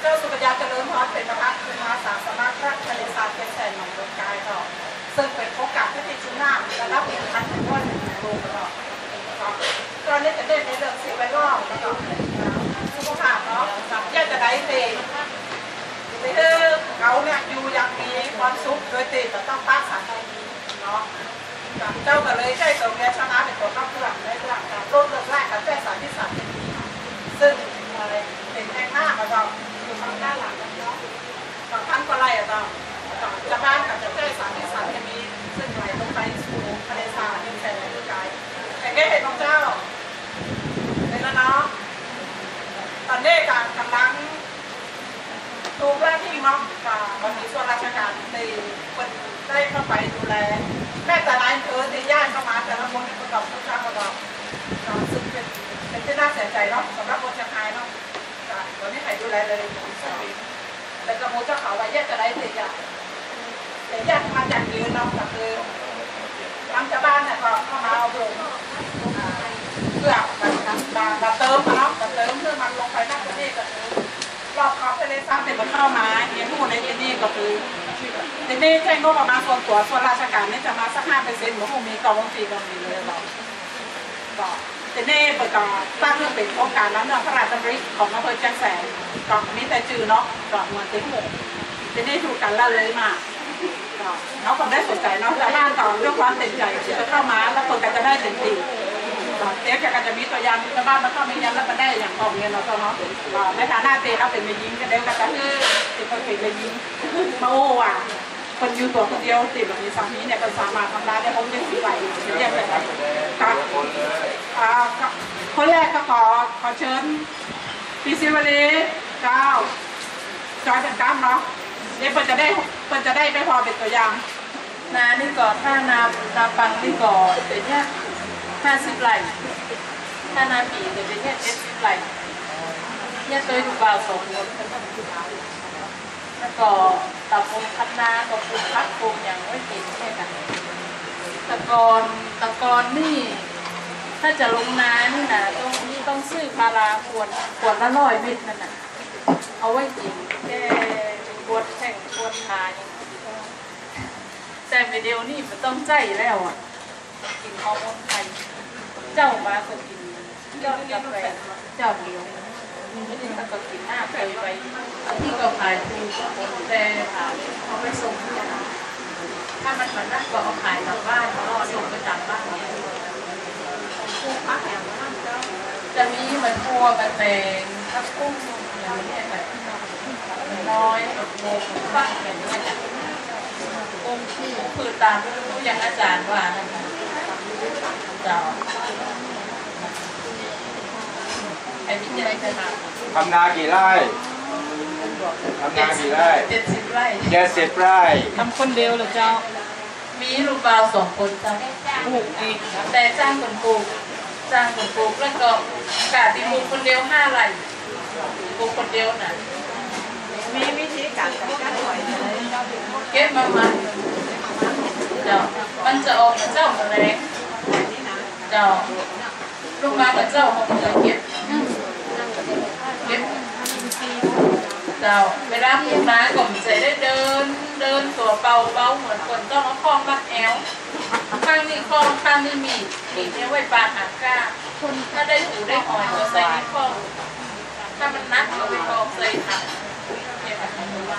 เจ้าสุกัญญาเจริญพรเป็นประธานเป็นมาสาสมัครพระทะเลสาบเป็นแสนหนองเมืองกายต่อซึ่งเป็นโอกาสที่ติดชุนหน้ำและรับเป็นพันธุ์ก้อนหนึ่งโลต่อตอนนี้จะได้ในเรื่องสิ่งแวดล้อมแล้วก็สุขภาพเนาะอยากจะได้เตะคือเขาเนี่ยอยู่อย่างมีความสุขโดยเตะจะต้องป้าสารไทยเนาะเจ้าก็เลยใช้ตัวเมียชนะเป็นตัวข้าเพื่อนในเรื่องการลดเรื่องแรกกับแก้สารที่สารเป็นซึ่งอะไรเป็นแค่งหน้ามาต่อ ด้านหลังนะเนาะบางครั้งก็ไล่อะต่อจะบ้านกับจะแก้สารที่สารเคมีซึ่งไหลลงไปสู่ทะเลสาบที่แสนไกลแต่แก้เห็นของเจ้าเป็นแล้วเนาะตอนนี้การกำลังถูกหน้าที่เนาะกับวันนี้ส่วนราชการในคนได้เข้าไปดูแลแม่แต่นายเธอที่ย่านเข้ามาแต่ละคนประกอบทุกครั้งประกอบซึ่งเป็นเป็นที่น่าเสียใจเนาะสำหรับคนชะ คายเนาะตอนนี้ใครดูแลเลยแต่กระโมเจ้าเขาไว้แยกจะได้เสียยาแต่แยกมาจากยืนเนาก็คือทางชาวบ้านเนี่ยก็เข้ามาเอาลงเพื่อแบบเติมเนาะเติมเพื่อมันลงไปนั่งที่นี่ก็คือรอบขอบทะเลสาบเป็นมันเข้ามาเลี้ยงหูในที่นี่ก็คือทีนี้ใช้งบประมาณส่วนตัวส่วนราชการนี่จะมาสักห้าเปอร์เซ็นต์ของคงมีกองวงปีกองนี้เลยเราก็ ทีนี้ประกอบตั้งเรื่องเป็นโครงการน้ำเรื่องพระราชดำริของอำเภอแจ้งแสนก็มีแต่จือเนาะก็เหมือนติ๊กหมกทีนี้ถูกกันละเลยมาเขาก็ได้สนใจเนาะชาวบ้านต่อเรื่องความเต็มใจที่จะเข้ามาแล้วคนก็จะได้เต็มที่เจ๊แกก็จะมีตัวอย่างชาวบ้านมาเข้ามียันแล้วก็ได้อย่างออกเงินเราเนาะในฐานะเจ๊เขาเป็นไปยิงก็เดี๋ยวก็จะคือติดคนเป็นไปยิงมาโอ้ว่ะ คนอยู่ตัวคนเดียวติดแบบนี้สามีเนี่ยเป็นสามารถทำได้ได้ผมยังสีไหวเรียกเลยครับอ่าคนแรกก็ขอขอเชิญพี่ซิวลีเจ้าจอยเป็นก้ามเนาะเดี๋ยวเปิดจะได้เปิดจะได้ไปพอเป็นตัวอย่างนานี่ก่อถ้านานาปังนี่ก่อเป็นเนี่ยห้าสิบไร่ถ้านาปีจะเป็นเนี่ยเจ็ดสิบไร่เนี่ยตัวดูบ่าวสองคน แล้วก็ตับปงพัดนากับปลูกพักปลูกอย่างไว้กินแค่กันตะกอนตะกอนนี่ ถ้าจะลงนานี่นะต้องต้องซื้อพาราขวดขวดละร้อยเม็ดนั่นน่ะ เอาไว้กินแค่ปวดแข้งปวดขาอย่างนี้แต่ไปเดียวนี่มันต้องใจแล้วอะกินฮอร์โมนไทยเจ้ามาก็กินเจ้ากาแฟเจ้าเดียว ที่ก็ขายถูกแต่เอาไปส่งที่ร้านถ้ามันมันนั่นก็เอาขายกลับบ้านก็ส่งไปจากบ้านเนี่ยพวกพักแหมจะมีเหมือนพัวกระแตงทับกุ้งอย่างนี้แบบน้อยโมกฟักอย่างนี้กุ้งคู่คือตามรู้อย่างอาจารย์ว่านะคะเจ้า ไอ้ที่จะได้จะมาทำนากี่ไร่ทำนากี่ไร่เจ็ดสิบไร่เจ็ดสิบไร่ทำคนเดียวเหรอเจ้า มีลูกบ่าวสองคนจ้ะปลูกอีกแต่จ้างคนปลูกจ้างคนปลูกแล้วก็กาดที่ปลูกคนเดียวห้าไร่ปลูกคนเดียวน่ะมีวิธีการจัดการหอยอะไรเก็บมามาเจ้ามันจะออกมาเจ้าแรงเจ้าลูกมากับเจ้าเขาจะเก็บ เก็บเจ้าเวลาพูดมาก็จะได้เดิน เดินตัวเบาเบาเหมือนคนต้องเอาคล้องมัดแอวข้างนี้คล้องข้างนี้มีมีเนี่ยไว้ปาหางก้าถ้าได้หูได้หอยก็ใส่ในคล้องถ้ามันนักก็ไปคล้องใส่ถัง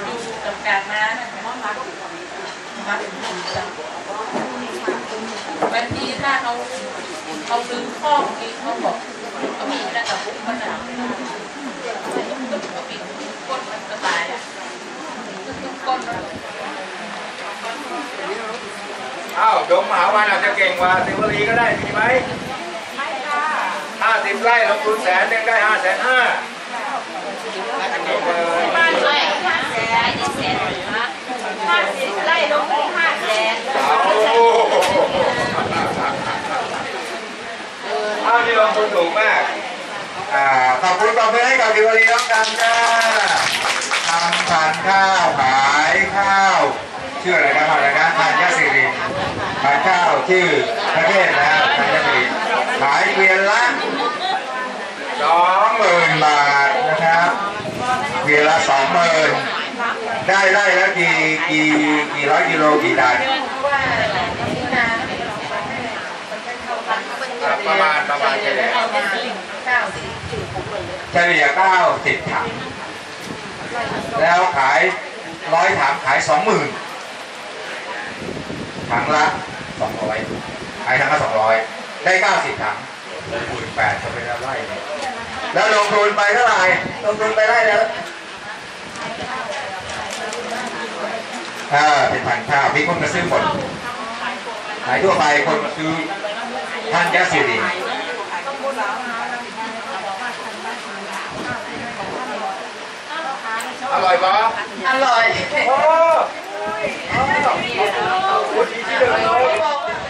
ดูกับการมานะคะมัดมัดจ้ะบางทีถ้าเขาเขาลืมข้องนี้เขาบอก เขามีแล้วกับปุ๊บมันหนาวก็ปิดก้นมันก็ตายอะก้นมันอ้าวดงมหาวันอาจจะเก่งกว่าสิวลีก็ได้มีไหมไม่ค่ะห้าสิบไร่ลงทุนแสนหนึ่งได้ห้าแสนห้าอันนี้เลยบ้านเลยห้าแสนห้าสิบไร่ลงที่ห้าแสน เอาเอาที่ลงทุนถูกมากอ่าขอบคุณขอบคุณให้กับดิวารีน้องกันจ้าทำทานข้าวขายข้าวชื่ออะไรนะอะไรนะทานยาสิริขายข้าวชื่อประเทศนะทานยาสิริขายเกวียนละสองหมื่นบาทนะครับเวียนละสองหมื่นได้ไร่แล้วกี่กี่กี่ร้อยกิโลกี่ตัน อ่าประมาณประมาณเฉลี่ยเฉลี่ยเก้าสิบถังแล้วขายร้อยถังขายสองหมื่นถังละสองร้อยขายถังละสองร้อยได้เก้าสิบถังหมื่นแปดจะเป็นไร่เนี่ยแล้วลงทุนไปเท่าไหร่ลงทุนไปไร่แล้วอ่าเป็นพันข้าวมีคนมาซื้อหมดขายทั่วไปคนมาซื้อ ท่านยาสิริอร่อยปะอร่อยโอ้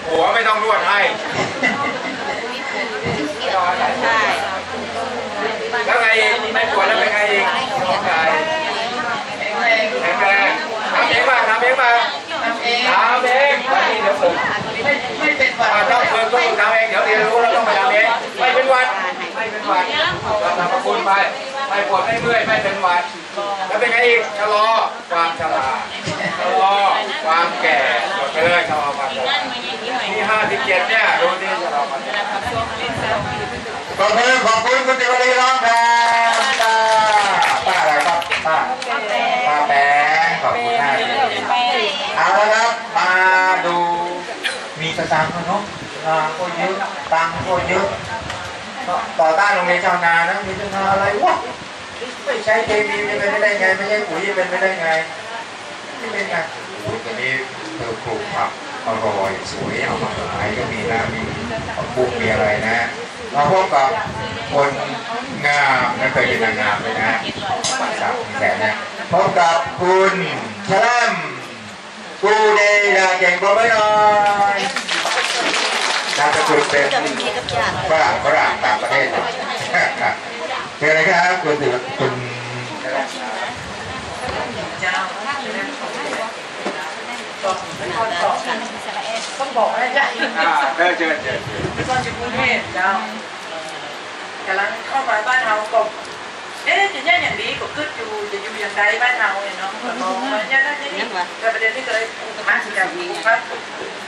หัวไม่ต้องนวดให้แล้วไงอีไม่ปวดแล้วเป็นไงอีกร่งกายแข็งแรงทำเองมาทำเองมาทำเองทำเองวันนี้เดี๋ยวฝึกไม่ไม่เราต้องฝึกต้องฝึกทำเองเดี๋ยวเรียนรู้แล้วต้องไปทำเองไม่เป็นหวัดไม่เป็นหวัดเราทำประคุณไปไม่ปวดไม่เมื่อยไม่เป็นหวัดแล้วเป็นไงอีกชะลอความชราชะลอความแก่หมดไปเลยชะลอความชราที่ห้าสิบเจ็ดเนี่ยดูนี่ชะลอความชราขอบคุณขอบคุณคุณติวรีร้องแทนป้าป้าอะไรครับป้าป้าแปงขอบคุณมากเอาละครับมาดู มีสตางค์เนาะก็เยอะตังค์ก็เยอะต่อต้านโรงเรียนชาวนานะมีชาวนาอะไรวะไม่ใช้เคมีจะเป็นไม่ได้ไง ไม่ใช่ปุ๋ยจะเป็นไม่ได้ไงไม่เป็นไงปุ๋ยตัวนี้เธอปลูกผักอร่อยสวยเอามาขายก็มีนะมีผักบุ้งมีอะไรนะมาพบกับคนงามไม่เคยเป็นนางงามเลยนะปากสาวแสนนะพบกับคุณชลม กูเดยาเก่งปรบมือหน่อยนามสกุลเป็นฝรั่งฝรั่งต่างประเทศเชิญเลยครับคุณถือคุณต้องบอกให้จ้ะอ่าเดินเชิญเชิญตอนอยู่กรุงเทพเจ้ากำลังเข้ามาบ้านเฮาก็ เอ๊ะจะเนี่อย่างนี้ก็ขึ้นอยู่จะอยู่อย่างใดบ้านเฮาเนี่ยเนาะมองว่าเนี่ยนั่นนี่แต่ประเด็นที่เคยปลูกพักจากปลูกพัก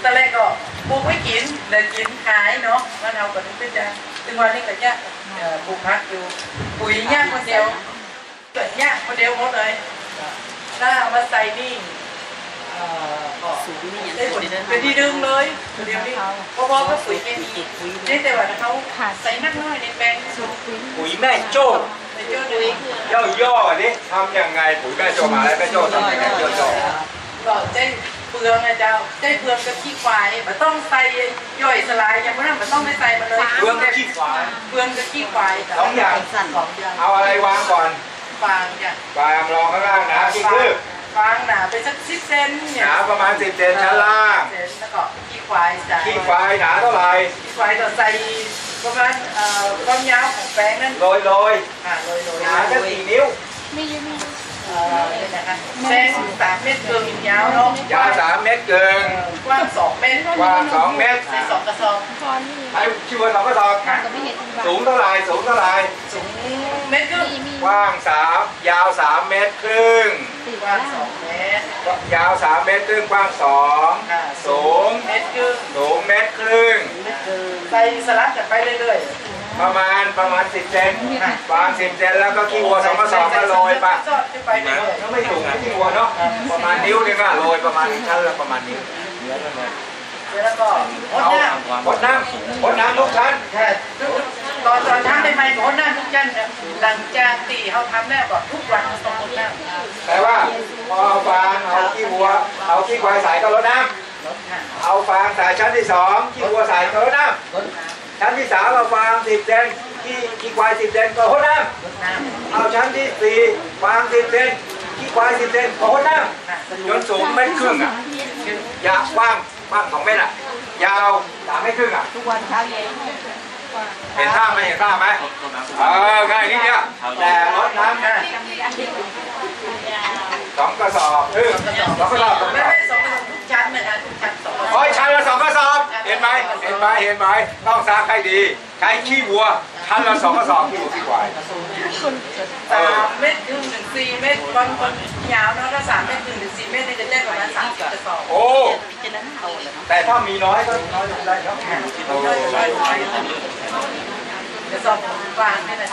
ตอนแรกก็ปลูกไว้กินเลยกินขายเนาะบ้านเฮาก็ถึงเป็นจะถึงวันนี้ก็เนี่ยเอ่อปลูกพักอยู่ปุ๋ยเนี่ยคนเดียวเกิดเนี่ยคนเดียวหมดเลยถ้าเอามาใส่นี่เออก็ได้ผลเป็นที่ดึงเลยเดี๋ยวนี้พราะว่าก็ปุ๋ยไม่มีนี่แต่ว่าเขาใส่นักน้อยในแปลงปุ๋ยแม่โจ้ เยอะเลยย่อย่อๆนี่ทำยังไงปุ๋ยแม่โจมาแล้วแม่โจทำยังไงย่อก็เจ้เปลืองไงเจ้าเจ้เปลืองกับขี้ควายมันต้องใส่ย่อยสลายอย่างนั้นมันต้องไม่ใส่มาเลยๆเรื่องขี้ฟ้ายเปลืองกับขี้ควายสองอย่างเอาอะไรวางก่อนฟางเนี่ยวางรองข้างล่างนะที่คือฟางหนาไปสักสิบเซนหเนี่ยนาประมาณ10เซนชั้นล่างแล้วก็ขี้ควายใส่ขี้ควายหนาเท่าไหร่ขี้ควายก็ใส่ ประมาณเอ่อความยาวของแปลงนั่นโรยโรยอ่าโรยโรยหนาแค่สี่นิ้วเอ่อเนี่ยนะคะแปลงสามเมตรเกินยาวเนาะยาวสามเมตรเกินกว้างสองเมตรกว้างสองเมตรใส่สองกระสอบไอ้ชิวสองกระสอบสูงเท่าไหร่สูงเท่าไหร่สูงเมตรครึ่งกว้างสามยาวสามเมตรครึ่งกว้างสองเมตรยาวสามเมตรครึ่งกว้างสองอ่าสูงเมตรครึ่งสูงเมตรครึ่ง ใส่สลับกันไปเรื่อยประมาณประมาณสิบเซนวางสิบเซนแล้วก็ขี้วัวสองกระสอบก็โรยไปสอดขึ้นไปเรื่อยก็ไม่สูงขี้วัวเนาะประมาณนิ้วนึงอะโรยประมาณชั้นละประมาณนิ้วๆแล้วก็หดเอาน้หดน้ำหดน้ำทุกชั้นำใช่ตอนตอนทำใหม่ๆก็หดน้ำทุกจันทร์นะหลังจากที่เขาทำแล้วก็ทุกวันเขาต้องหดน้ำแต่ว่าพอเอาฟางเอาขี้วัวเอาขี้ควายใส่ก็ลดน้ลดน้ำำ เอาฟางใส่ชั้นที่สองขี้วัวใส่ก็ลดน้ลดน้ำชั้นที่สามเอาฟางสิบเซนขี้ขี้ควายสิบเซนก็ลดน้ำลดน้ำเอาชั้นที่สี่ฟางสิบเซนขี้ควายสิบเซนก็ลดน้ำน่ะสำรุจปนสูงเมตรครึ่งอะยาวกว้างกว้างสองเมตรอะยาวสามเมตรครึ่งอะทุกวันเช้าเย็นเห็นท่าไหมเห็นท่าไหมเออง่ายนิดเดียวแต่ลดน้ำอะสองกระสอบครึ่งสองกระสอบสองกไม่ระสอบ ไม่สองทุกชั้นเลยนะทุกชั้นสองโอ้ยชั้นละสองกระสอบ เห็นไหมเห็นไหมเห็นไหมต้องซักให้ดี ใช้ขี้วัวชั้นละสองกระสอบขี้วัวขี้ควายสามเมตรครึ่งถึงสี่เมตรบางคนยาวเนาะถ้าสามเมตรครึ่งถึงสี่เมตรนี่จะได้ประมาณสามสิบกระสอบโอ้แต่ถ้ามีน้อยก็น้อยลงได้ครับโอ้กระสอบฟางนี่แหละ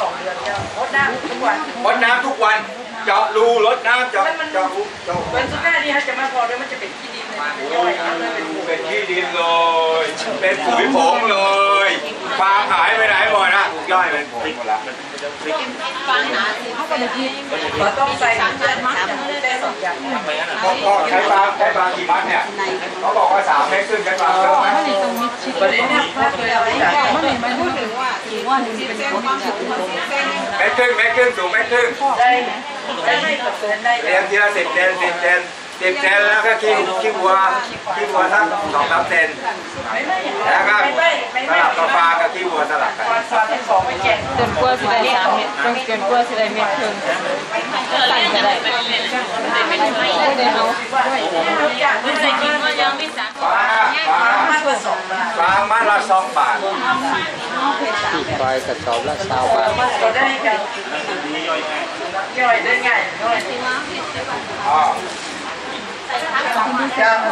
สองเดือนแล้วโคตรน้ำทุกวันรดน้ำทุกวัน เจาะรูรดน้ำเจาะเจาะรูเจาะวันสุดท้ายนี่ฮะจะมาพอด้วยมันจะเป็นขี้ดินเลยย่อยเอาเลยเป็นปุ๋ยเป็นที่ดินเลย เป็นปุ๋ยผงเลยฟางหายไปไหนหมดนะถูกย่อยเป็นผงหมดละเราต้องใส่เชือกมัดได้สองอย่างก็ก็ใช้ฟางใช้ฟางกี่มัดเนี่ยเขาบอกว่าสามเมตรครึ่งใช้ฟางเยอะไหมประเด็นเนี่ยถ้าเคยเอาไปจ่ายเมตรครึ่งเมตรครึ่งสูงเมตรครึ่งได้ได้ไม่กับเกินได้เรียงทีละสิบ เซนสิบเซน สิบเซนแล้วก็ขี้ขี้วัวขี้วัวสักสองสามเซนไม่ไม่แล้วก็ไม่ไม่ไม่สไม่ลับกับฟากับขี้วัวสลับกันเป็นสองไม่แก่เกินกว่าสิได้สามเม็ดต้องเกินกว่าสิได้เม็ดครึ่งสั่งก็ได้ไม่ได้เอาอยากไม่ได้กินก็ยังไม่สั่งฟามากกว่าสองบาทฟางมัดละสองบาทที่ควายกระสอบละสาวบาทก็ได้กันย่อยได้ง่ายย่อยอ๋อเจ้าอะ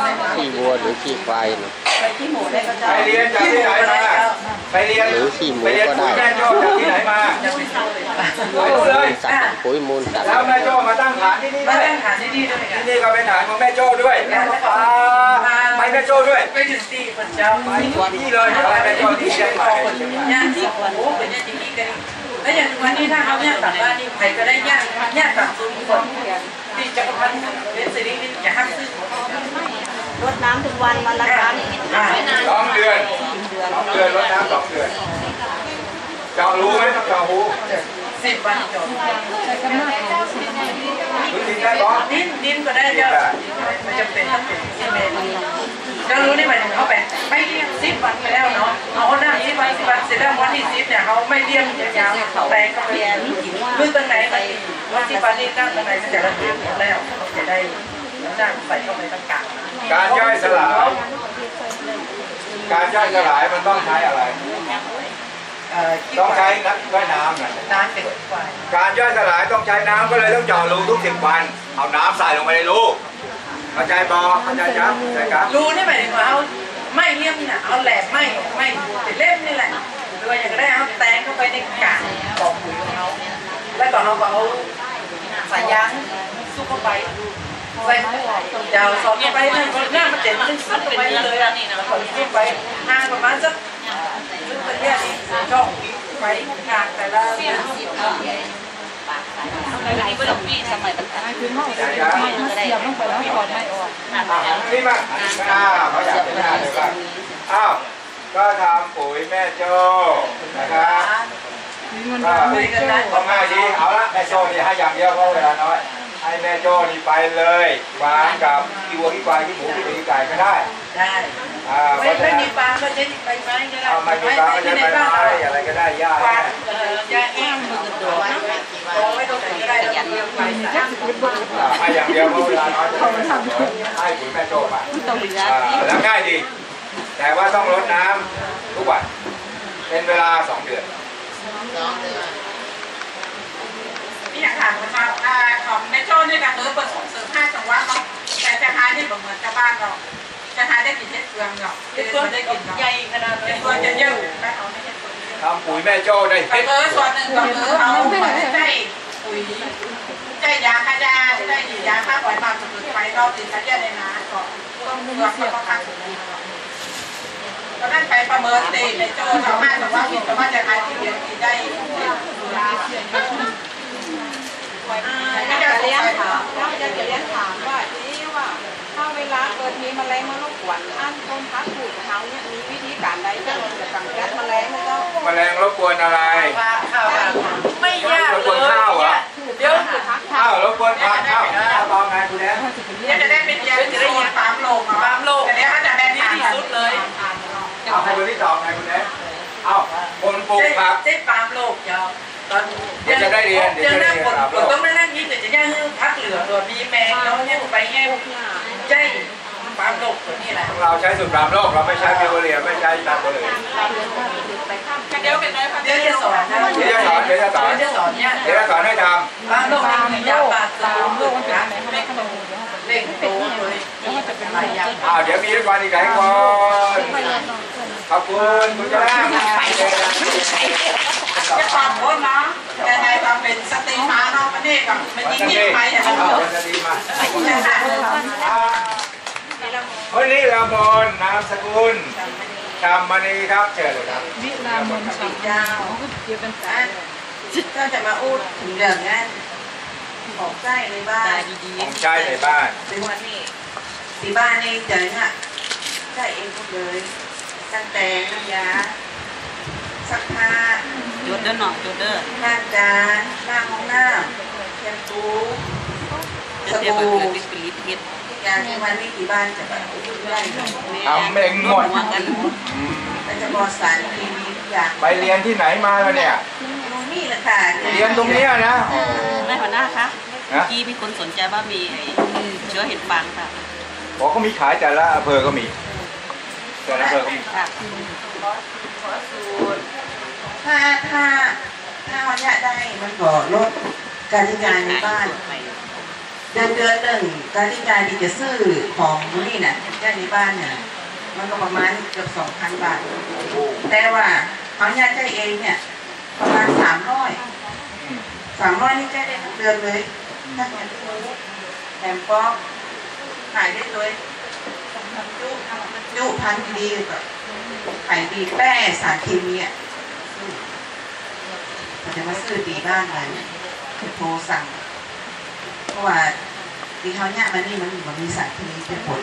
ไรที่วัวหรือที่ควายเนาะไปที่หมูได้ก็เจ้าไปเรียนจากที่ไหนมาไปเรียนหรือขี้หมูไปเรียนก็ปุ๋ยได้แม่โจ้จากที่ไหนมาจะไปซื้อเลยไปดูเลยสัตว์ปุ๋ยมูลสัตว์แล้วแม่โจ้มาตั้งฐานที่นี่มาด้วยเล่นหาดีๆด้วยกัที่นนี่ก็เป็นฐานของแม่โจ้ด้วยอ่าไปแม่โจ้ด้วยไปถึงที่คนเจ้าไปที่เลยไปแม่โจ้ที่เชียงใหม่ย่างที่โอ้โหเป็นย่างจริงๆกันแล้วอย่างวันนี้ถ้าเขาเนี่ยตัดบ้านนี่ใครก็ได้ย่างย่างตัดซุ้มคน ที่จักรพันธ์เป็นสิรินี่อย่าห้ามซื้อรดน้ำทุกวันวันละครั้งสองเดือนสองเดือนรดน้ำสองเดือนเจาะรู้ไหมต้องเจาะหูสิบวันจบรู้จริงได้ปะดินดินก็ได้เจ้ามันจะเป็นต้องเป็นซีเมน ต์เจ้ารู้นี่หมายถึงเขาไปไม่เลี้ยงสิบวันไปแล้วเนาะเอาหน้าสิบวันสิบวันเสร็จแล้ววันที่สิบเนี่ยเขาไม่เลี้ยงยาวๆแปลงก็ไปมือตั้งไหนมันดีวันสิบวันนี้ตั้งตั้งไหนมันจะระเบียบแล้วเขาจะได้จ้างใส่เข้าไปตั้งกลางการย่อยสลาย การย่อยสลายมันต้องใช้อะไรต้องใช้น้ำด้วยน้ำนะการย่อยสลายต้องใช้น้ำก็เลยต้องเจาะรูทุกสิบวัน เอาน้ำใส่ลงไปในรู เข้าใจบอเข้าใจจ๊ะใช่ครับรู้นี่หมายถึงว่าเอาไม่เลี่ยมนี่นะเอาแหลมไม่ไม่เป็นเล่มนี่แหละหรือว่าอย่างก็ได้เอาแตงเข้าไปในกากบอกปุ๋ยของเขาแล้วก่อนเราก็เอาสายยางซุกเข้าไปใส่ยาวสอดเข้าไปนั่นก็หน้ามันเจ็บมันซุกเข้าไปเลยอะแล้วก็ซุกไปห่างประมาณสักซึ่งเป็นเนี่นี่ช่องไปห่างแต่ละ คือห้องเสียบลงไปแล้วถอดไม่ออกนี่มาอ้าวเขาอยากเป็นหน้าเลยว่าอ้าวก็ทำปุ๋ยแม่โจ้นะครับมีเงินก็คุยกันได้ต้องง่ายดีเอาละแม่โจ้นี่ให้อย่างเดียวเพราะเวลาน้อยให้แม่โจ้นี่ไปเลยฟางกับขี้วัวขี้ควายขี้หมูขี้เป็ดขี้ไก่ก็ได้ได้อ่าไม่ไม่มีฟางก็ใช้ใบไม้ก็ได้ไม่มีฟางก็ใช้ใบในบ้านไม้อะไรก็ได้หญ้าฟาแห้งงเอ่อยาแห้งมือกระโดดกองไว้ตรง ไหนก็ได้แล้วก็เลี้ยงไปสามอ่าให้อย่างเดียวเพราะเวลาน้อยจะได้ให้ปุ๋ยแม่โจ้ไปต้องเหลืออ่าแล้วง่ายดี แต่ว่าต้องรดน้ำทุกวัน เป็นเวลาสองเดือนนี่อยากถามคุณมาอ่าของแม่โจ้นี่ก็คือเปิดส่งเสริมห้าจังหวัดเนาะแต่จะหาที่แบบเหมือนชาวบ้านเราจะหาได้กินเห็ดเฟืองเนาะเป็เป็นนตัวได้กินเนาะใหญ่ขนาดเห็นี้ดเฟืองจะเยอะนะเอาไม่เห็ดเฟืองทำปุ๋ยแม่โจ้ได้ไปเฮ็ดเออส่วนหนึ่งก็คือเอาใจ ปุ๋ยใจยาขยาที่ได้ยาฆ่าปล่อยมาสุดไปรอบติดขยะในน้ำก็ต้องเลือกก็ค่าสุดตอนนั้นไปประเมินตีในโจ้สามารถแต่ว่าคิดว่าจะขายที่เดียวกินได้จะเลี้ยงถามเราจะเลี้ยงถามว่าทีนี้ว่าถ้าเวลาเกิดมีแมลงมารบกวนอันต้นพักผูกเขาเนี่ยมีวิธีการใดที่เราจะกำจัดแมลงไหมเจ้าแมลงรบกวนอะไรข้าว ดี๋ยวข้าวรบกวนข้าวข้าวข้าวตอนไงคุณแอนเนี่ยจะได้เป็นยาจะได้ยินตามโลกตามโลกแต่เนี้ยเขาจะแบนดีที่สุดเลยเอาให้ดูที่ตอบไงคุณแอนเอาคนปลูกผักเจ๊ปามโลกยาวตอนเดี๋ยวจะได้เรียนเดี๋ยวจะได้นั่งเรียนคนปามโลกต้องนั่งยิ้มแต่จะย่างพักเหลือตัวมีแมงเนาะเนี่ยไปแง่ใจ ปามโลกตัวนี้แหละเราใช้สูตรปรามโรคเราไม่ใช้ฟิวเรียไม่ใช้ตามตัวอื่นเดี๋ยวเป็นไรคะเดี๋ยวจะสอนนะเดี๋ยวจะสอนเดี๋ยวจะสอนเดี๋ยวจะสอนเนี่ยเดี๋ยวจะสอนให้ทปามโลกนี่ยาปากตามโลกมันเป็นอะไรคะเล่งโตเลยหลายอย่างำอ้าวเดี๋ยวมีรางวัลอีกหลายคนขอบคุณคุณจ้าจะความโอนนะยังไงความเป็นสตรีมาเนาะมันนี่กับมันยิ่งยิ่งไปอย่างนั้นเอาจะ ดีมาวันนี้เราบนนามสกุลชามณีครับเชิญเลยครับวิลามนชังยาวเกี่ยวเป็นสาอันถ้าจะมาอู้ถึงเรื่องนั้นของใช้ในบ้านของใช้ในบ้านถึงวันนี้ที่บ้านนี่เจอเนี่ยใช้เองหมดเลยตั้งแต่น้ำยาซักผ้าจุดเด้อเนาะจุดเด้อล้างจานล้างห้องน้ำแชมพูสจะเสียบ บู่เกิดเป็นปิริตเฮ็ดทุกอย่างที่วันนี้ที่บ้านจะแบบยุ่งได้หมดทำเองหมดว่ากันอืมแล้วจะบอกสารเคมีทุกอย่างไปเรียนที่ไหนมาแล้วเนี่ยนี่แหละค่ะเรียนตรงเนี้ยนะนายหัวหน้าคะนะเมื่อกี้มีคนสนใจว่ามีไอ้เชื้อเห็ดฟางค่ะบอกก็มีขายแต่ละอำเภอก็มี แต่ละอำเภอก็มีค่ะถ้าถ้าถ้าวันเนี้ยได้มันก็ลดการที่การในบ้าน เดือนเดือนหนึ่งการที่การที่จะซื้อของนี่น่ะได้ในบ้านเนี่ยมันก็ประมาณเกือบสองพันบาท แต่ว่าเขาเนี่ยใจเองเนี่ยประมาณสามร้อยสามร้อยนี่ใจได้ทั้งเดือนเลยถ้าเงินซื้แถมป๊อกขายได้เลยยุยุพันดีแบบขายดีแป้สารเคมีอะมันจะมาซื้อดีบ้านเลยโทรสั่งเพราะว่า ที่เขาเนี่ยมันนี่มันมันมีสารเคมีเป็นผล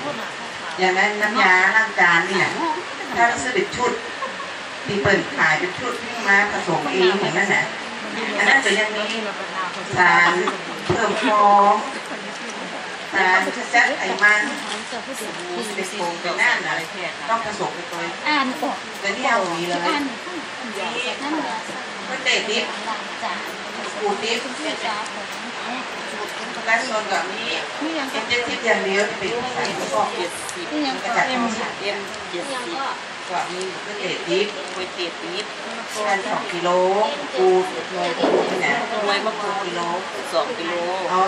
อย่างนั้นน้ำยาล้างจานเนี่ยถ้าเราซื้อเป็นชุดที่เปิดขายเป็นชุดที่มาผสมเองอย่างนั้นนะอันนั้นจะยังมีสารเพิ่มฟองสารจัดไขมันเป็นโฟมเป็นนั่นอะไรต้องผสมไปตัวอ่านออกแต่ที่เอามีเลยอ่านมีนั่นเหรอก็เตะดิบจากขูดดิบ ที่สาของด้านบนกับนี้นี่ยังเอ็นเจทิปอย่างเดียวที่เป็นสารประกอบเจ็ดสิบกระจัดธรรมเอ็มเจ็ดยังสิบก็ก็มีก็เตะดิบกล้วยเตี๋ยวนิดกันสองกิโลปูโลปูเนี่ยกล้วยมะกรูดกิโลสองกิโลเอา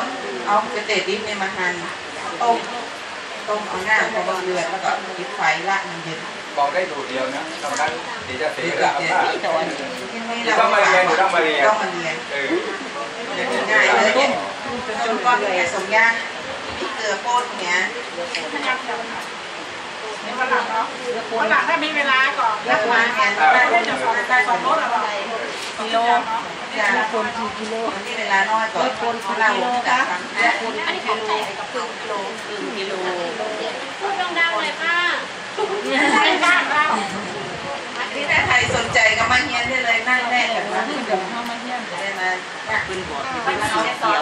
เอากระเตะดิบเนี่ยมาหั่นต้มต้มเอาหน้าพอบาเดือดแล้วก็ปิดไฟละมันเย็นบอกได้ดูเดียวนะตอนนั้เดี๋ยวจะเสียเวลาเอาผ้องมานี่ตอนต้องมาเรียนต้องมาเรียนง่ายเลย จนก้อนเนี่สมยากมีเกลือโป่นเนี่ยในวันหลังเนาะวันหลังถ้ามีเวลาก่อนแล้นัวกมาแทนได้ได้ได้ได้จะสออนนได้ได้สอนรถอะไรกิโลยาละคนกี่กิโลวันนี้เวลาน้อยกว่าเราจะทำแค่อันนี้ของแต่กับครึ่งกิโลครึ่งกิโลพูดดังๆเลยป้าใช่บ้า ที่ถ้าใครสนใจก็มาเฮียนได้เลยนั่งแรกกันมาเดี๋ยวเข้ามาเยี่ยมได้นบอกเป็นสีเขียว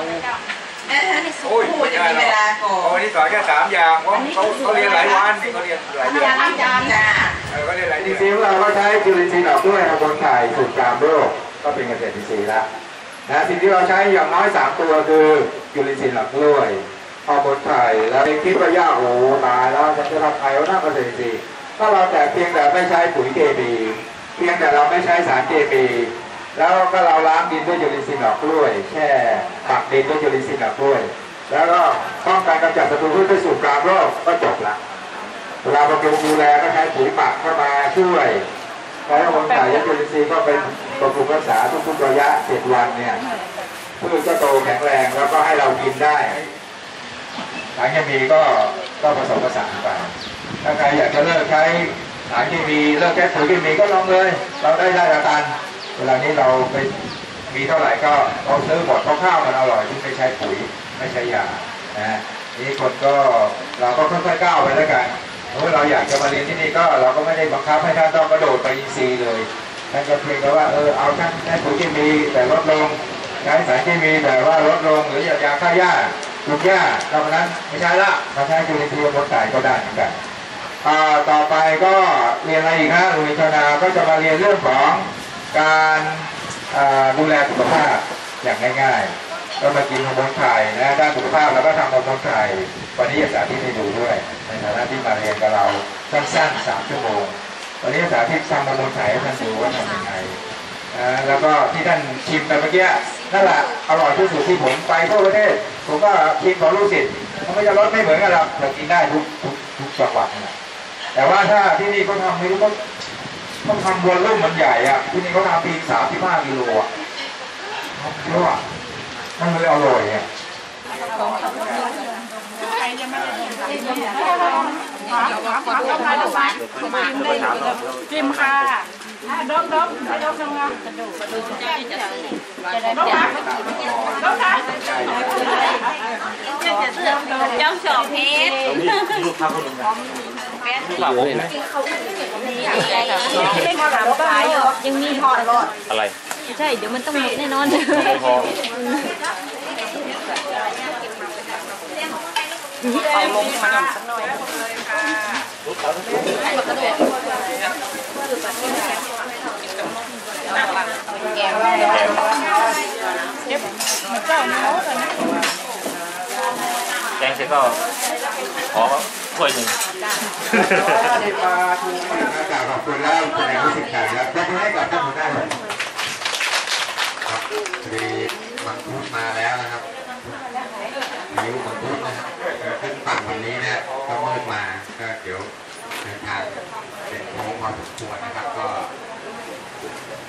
เอ๊ะโอ้ยพูจะมีเวลาก่อโอ้นนี่สอนแค่สามอย่างเพราะเขาเขาเรียนหลายวันเขาเรียนหลายเดือนล้างจานจ้าเขาเรียนหลายอิเดืนอนทรีย์ของเราก็ใช้จุลินทรีย์ออกด้วยนะบนไข่สูตรกามโรคก็เป็นเกษตรอินทรีย์ละนะสิ่งที่เราใช้อย่างน้อยสามตัวคือจุลินทรีย์หลักกล้วยพอบนไข่แล้วคิดว่ายากโอ้ตายแล้วจะทำไงว่าน่าเกษตรอินทรีย์ ถ้าเราแต่เพียงแต่ไม่ใช้ปุ๋ยเคมีเพียงแต่เราไม่ใช้สารเคมีแล้วก็เราล้างดินด้วยจุลินทรีย์หลักกล้วยแช่ปักดินด้วยจุลินทรีย์หลักกล้วย แล้วก็ป้องกันกำจัดศัตรูพืชด้วยสูตรกรามโรคก็จบละเวลาบำรุงดูแลก็ใช้ปุ๋ยหมักเข้ามาช่วยใช้ระบบถ่ายยาจุลินทรีย์ก็เป็นบำรุงรักษาทุกๆระยะเจ็ดวันเนี่ยพืชก็โตแข็งแรงแล้วก็ให้เรากินได้สารเคมีก็ก็ผสมผสานไป ถ้าใครอยากจะเลิกใช้สารเคมีเลิกใช้ปุ๋ยเคมีก็ลองเลย เราได้ได้ละกันเวลานี้เราไปมีเท่าไหร่ก็เราซื้อหมดเพราะข้าวมันอร่อยที่ไม่ใช้ปุ๋ยไม่ใช้ยานะนี่คนก็เราก็ค่อยๆก้าวไปแล้วกันเมื่อเราอยากจะมาเรียนที่นี่ก็เราก็ไม่ได้บังคับให้ท่านต้องกระโดดไปอินซีเลยท่านก็เพียงแต่ว่าเออเอาท่านใช้ปุ๋ยเคมีแต่ลดลงใช้สารเคมีแต่ว่าลดลงหรือยายาฆ่าหญ้าลูกหญ้านอกจานั้นไม่ใช่ละมาใช้จุลินทรีย์บนไก่ก็ได้เหมือนกัน ต่อไปก็เรียนอะไรอีกฮะโรงเรียชาวนาก็จะมาเรียนเรื่องของการดูแลสุขภาพอย่างง่ายๆ ก็มากินฮอร์โมนไข่นะด้านสุขภาพเราก็ทำฮอร์โมนไข่วันนี้จะสาธิตให้ดูด้วย ในฐานะที่มาเรียนกับเราสั้นๆสามชั่วโมงวันนี้สาธิตทำฮอร์โมนไข่ให้ท่านดูว่าทำยังไงแล้วก็ที่ท่านชิมไปเมื่อกี้นั่นแหละอร่อยที่สุดที่ผมไปทั่วประเทศ ผมก็ชิมของลูกศิษย์มันก็จะรสไม่เหมือนกันหรอกแต่กินได้ทุกทุกทุกจังหวัดนะ แต่ว่าถ้าที่นี่เขาทำไม่รู้เขาเขาทำวอลลุ่มมันใหญ่อะที่นี่เขาทำปีสามสิบห้ากิโลอะเยอะอะมันเลยอร่อยอะจิมค่ะดมดมดมดมงามดมค่ะดมค่ะเจ้าสองเพชร ไม่ถามขายยังมีทอดรอดอะไรใช่เดี๋ยวมันต้องหมดแน่นอนพอเอาลงมาหน่อยสักหน่อยแกงเสร็จก็ ขอถ้วยหนึ่งปลาทูมากราบขอบคุณแล้วแสดงรู้สึกกันครับยกมือให้กับท่านหัวหน้าครับครับมีมังคุดมาแล้วนะครับนิ้วมังคุดนะครับขึ้นฝั่งวันนี้เนี่ยก็มืดมาก็เดี๋ยวเดินทางเป็นโค้งพอสมควรนะครับก็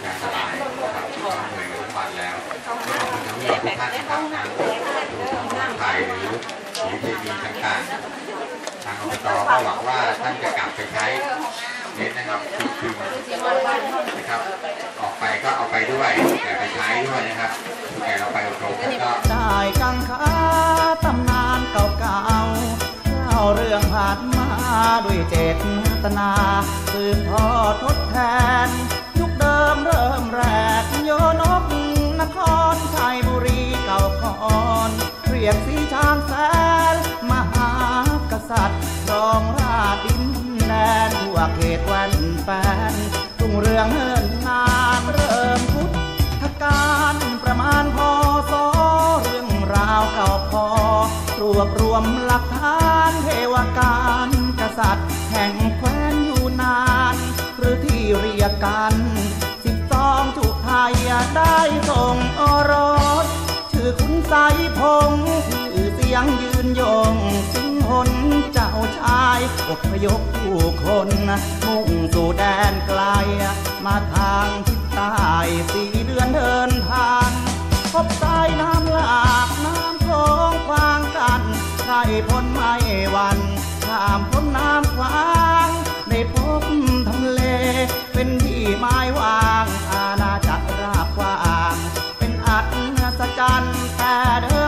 งานสบายนะครับก็เหนื่อยกันทุกวันแล้วขอบคุณทั้งผู้ทุกท่านนะครับทั้งดูไทยหรือ หรือทีวีต่างๆ ทางอบตก็หวังว่าท่านจะกลับไปใช้เน้นนะครับคือนะครับ ออกไปก็เอาไปด้วยแต่ไปใช้ด้วยนะครับแต่เราไปอบรมก็ได้กังขาตำนานเก่าๆเล่าเรื่องผ่านมาด้วยเจตนาสืบทอดทดแทน ยุคเดิมเริ่มแรกโยนกนครชัยบุรีเก่าก่อนเรียกสีช้างแสน ษัตริย์ครองราชดินแดนทั่วเขตว่นแฟนรุ่งเรืองเฮินนานเริ่มพุทธกาลประมาณพศเรื่องราวเก่าพอรวบรวมหลักฐานเทวการกษัตริย์แห่งแคว้นอยู่นาน หรือที่เรียกกันสิบสองจุไทยได้ส่งอรสชื่อคุณไสยพงษ์ชื่อเสียงยืนยงสิงหน ชายอพยพผู้คน มุ่งสู่แดนไกล มาทางทิศใต้สี่เดือนเดินทางพบสายน้ำหลากน้ำโขงควางกันใครพ้นไม่วันข้ามพ้นน้ำขวางได้พบทำเล เป็นที่ไม้วางอาณาจักรราบกว้างเป็นอัศจรรย์แต่เดิ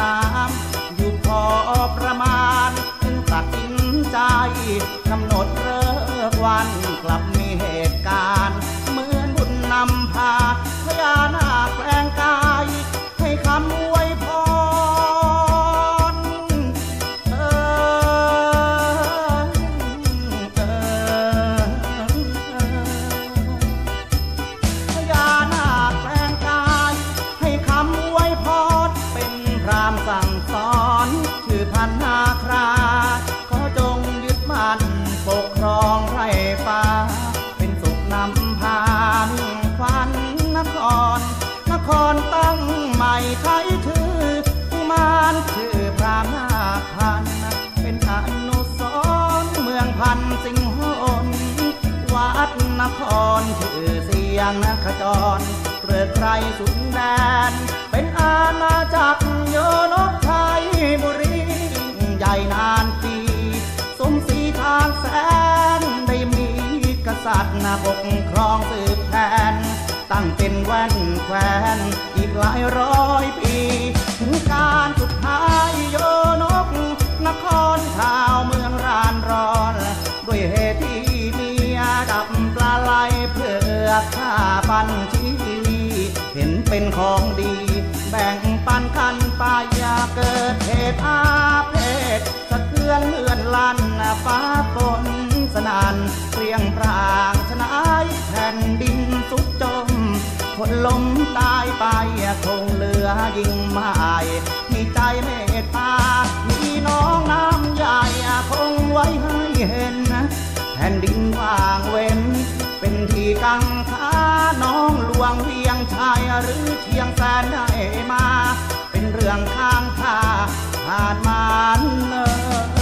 น้ำอยู่พอประมาณจึงตัดสินใจกำหนดเลิกวันกลับมีเห ครชื่อเสียงนคจรเกลือไกรสุนแดน เป็นอาณาจักรโยนกไทยบุรีใหญ่นานปีสมศรีทางแสนได้มีกษัตริย์นาปกครองสืบแทน ตั้งเป็นแว่นแควนอีกหลายร้อยปี ถึงการสุดท้ายโยนก นครชาวเมืองรานร้อน ด้วยเหตุที่มียดับ ลาไหลเพื่อข้าบัญชีเห็นเป็นของดี แบ่งปันกันไปอย่าเกิดเหตุอาเพศสะเทือนเลื่อนลั่นฟ้าฝนสนานเปรียงปรางชนายแผ่นดินสุดจมคนลมตายไปคงเหลือยิ่งไม่ที่ใจเมตตา มีน้องน้ำใหญ่คงไว้ให้เห็นแผ่นดินว่างเว้น ที่กังขาน้องหลวงเวียงชายหรือเทียงแสนได้มา เป็นเรื่องข้างทาผ่านมานเลย